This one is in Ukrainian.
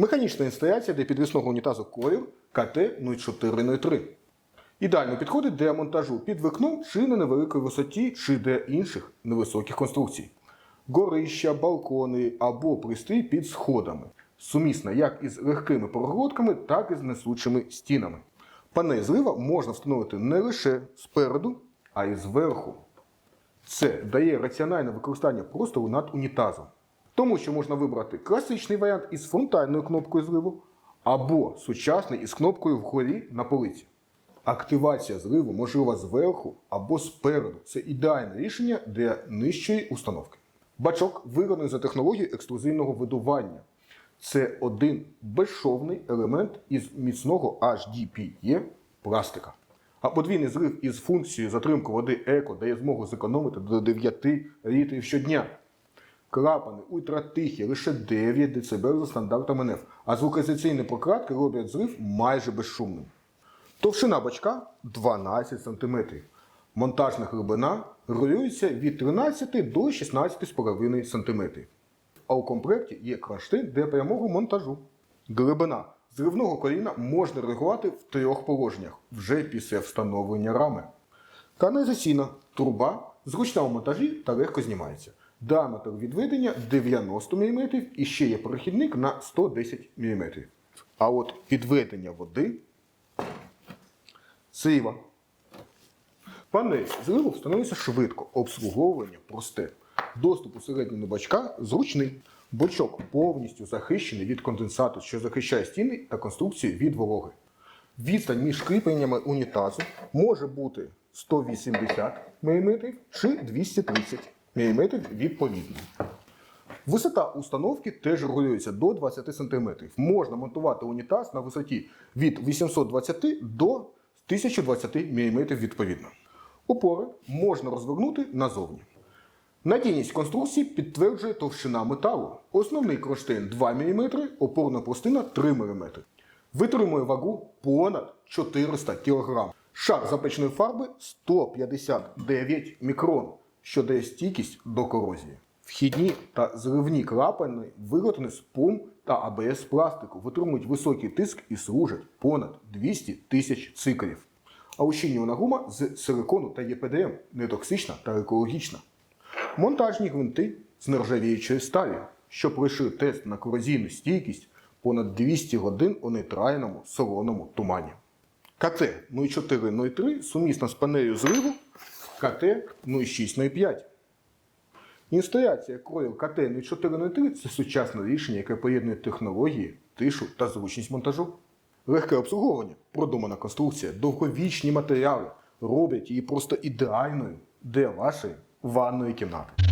Механічна інсталяція для підвісного унітазу колір КТ-0403. Ідеально підходить для монтажу під вікном чи на невеликій висоті, чи для інших невисоких конструкцій. Горища, балкони або пристрій під сходами. Сумісна як із легкими перегородками, так і з несучими стінами. Панель злива можна встановити не лише спереду, а й зверху. Це дає раціональне використання простору над унітазом. Тому що можна вибрати класичний варіант із фронтальною кнопкою зливу або сучасний із кнопкою вгорі на полиці. Активація зливу можлива зверху або спереду. Це ідеальне рішення для нижчої установки. Бачок вигаданий за технологією ексклюзивного видування. Це один безшовний елемент із міцного HDPE пластика. А подвійний злив із функцією затримки води еко дає змогу зекономити до 9 літрів щодня. Клапани ультратихі, лише 9 дБ за стандартами НЕФ, а звукоізоляційні прокладки роблять злив майже безшумним. Товщина бачка 12 см. Монтажна глибина регулюється від 13 до 16,5 см. А у комплекті є кронштейн для прямого монтажу. Глибина зривного коліна можна регулювати в трьох положеннях вже після встановлення рами. Каналізаційна труба зручна у монтажі та легко знімається. Діаметр відведення 90 мм і ще є перехідник на 110 мм. А от підведення води Сива. Панель зливу встановлюється швидко, обслуговування просте. Доступ усередину бачка зручний. Бочок повністю захищений від конденсату, що захищає стіни та конструкцію від вологи. Відстань між кріпленнями унітазу може бути 180 мм чи 230 мм відповідно. Висота установки теж регулюється до 20 см. Можна монтувати унітаз на висоті від 820 до 1020 мм відповідно. Опори можна розвернути назовні. Надійність конструкції підтверджує товщина металу. Основний кронштейн 2 мм, опорна пластина 3 мм. Витримує вагу понад 400 кг. Шар запеченої фарби 159 мікрон, що дає стійкість до корозії. Вхідні та зривні клапани виготовлені з пум та АБС пластику, витримують високий тиск і служать понад 200 тисяч циклів. А ущільнювана гума з силикону та ЄПДМ нетоксична та екологічна. Монтажні гвинти з нержавіючої сталі, що пройшли тест на корозійну стійкість понад 200 годин у нейтральному солоному тумані. КТ 0403 сумісна з панелью зриву КТ 0605. Інсталяція Coil КТ 0403 це сучасне рішення, яке поєднує технології, тишу та зручність монтажу. Легке обслуговування, продумана конструкція, довговічні матеріали роблять її просто ідеальною для вашої ванної кімнати.